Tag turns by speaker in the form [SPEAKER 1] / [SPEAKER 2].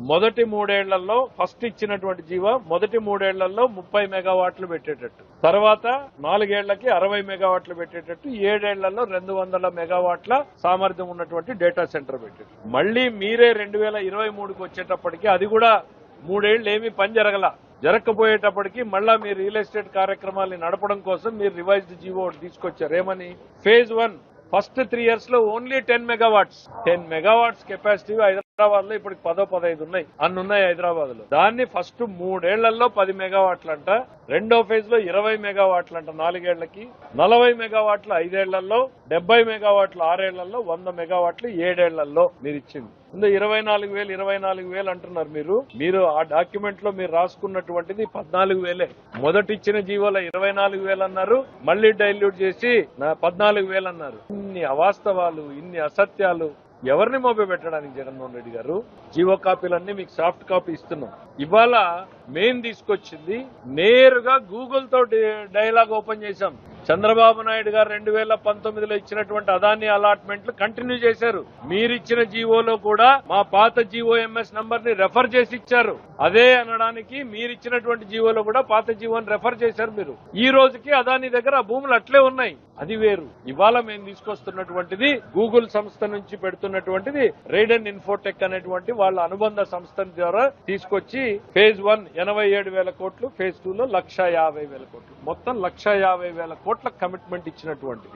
[SPEAKER 1] మొదటి మూడేళ్ళలో ఫస్ట్ ఇచ్చినటువంటి జీవో మొదటి మూడేళ్ళలో ముప్పై మెగావాట్లు పెట్టేటట్టు. తర్వాత నాలుగేళ్ళకి అరవై మెగావాట్లు పెట్టేటట్టు. ఏడేళ్ళలో రెండు వందల మెగావాట్ల సామర్థ్యం ఉన్నటువంటి డేటా సెంటర్ పెట్టేటట్టు. మళ్ళీ మీరే రెండు వేల ఇరవై మూడుకి వచ్చేటప్పటికి అది కూడా మూడేళ్ళు ఏమీ పని జరగల. జరగకపోయేటప్పటికి మళ్ళా మీ రియల్ ఎస్టేట్ కార్యక్రమాన్ని నడపడం కోసం మీరు రివైజ్డ్ జీవో తీసుకొచ్చారు. ఏమని ఫేజ్ వన్. ఫస్ట్ త్రీ ఇయర్స్లో only ten megawatts. Ten megawatts capacity హైదరాబాద్లో ఇప్పుడు పదో పదహైదు ఉన్నాయి. అన్ని ఉన్నాయి హైదరాబాద్లో దాన్ని ఫస్ట్ మూడేళ్ళలో పది మెగావాట్లంట. రెండో ఫేజ్లో ఇరవై మెగావాట్లంట నాలుగేళ్ళకి. నలభై మెగావాట్లు ఐదేళ్ళలో డెబ్బై మెగావాట్లు ఆరేళ్ళలో వంద మెగావాట్లు ఏడేళ్ళలో మీరు ఇచ్చింది. ఇందులో ఇరవై నాలుగు వేలు ఇరవై నాలుగు వేలు అంటున్నారు మీరు. మీరు ఆ డాక్యుమెంట్లో మీరు రాసుకున్నటువంటిది పద్నాలుగు వేలే. మొదటి ఇచ్చిన జీవోలో ఇరవై నాలుగు వేలు అన్నారు. మళ్ళీ డైల్యూట్ చేసి పద్నాలుగు వేలు అన్నారు. ఇన్ని అవాస్తవాలు ఇన్ని అసత్యాలు. ఎవరిని మోపి పెట్టడానికి జగన్మోహన్ రెడ్డి గారు? జీవో కాపీలన్నీ మీకు సాఫ్ట్ కాపీ ఇస్తున్నాం. ఇవాళ మెయిన్ తీసుకొచ్చింది నేరుగా గూగుల్తో డైలాగ్ ఓపెన్ చేశాం. చంద్రబాబు నాయుడు గారు రెండు వేల పంతొమ్మిదిలో ఇచ్చినటువంటి అదాని అలాట్మెంట్లు కంటిన్యూ చేశారు. మీరిచ్చిన జీవోలో కూడా మా పాత జీవోఎంఎస్ నంబర్ని రెఫర్ చేసి ఇచ్చారు. అదే అనడానికి మీరిచ్చినటువంటి జీవోలో కూడా పాత జీవోని రెఫర్ చేశారు మీరు. ఈ రోజుకి అదాని దగ్గర ఆ భూములు అట్లే ఉన్నాయి. అది వేరు. ఇవాళ మేము తీసుకొస్తున్నటువంటిది గూగుల్ సంస్థ నుంచి పెడుతున్నటువంటిది రైడన్ ఇన్ఫోటెక్ అనేటువంటి వాళ్ళ అనుబంధ సంస్థ ద్వారా తీసుకొచ్చి ఫేజ్ వన్ ఎనభై ఏడు వేల కోట్లు ఫేజ్ టూ లో లక్ష యాభై వేల కోట్లు. మొత్తం లక్ష యాభై వేల కోట్ల కమిట్మెంట్ ఇచ్చినటువంటిది.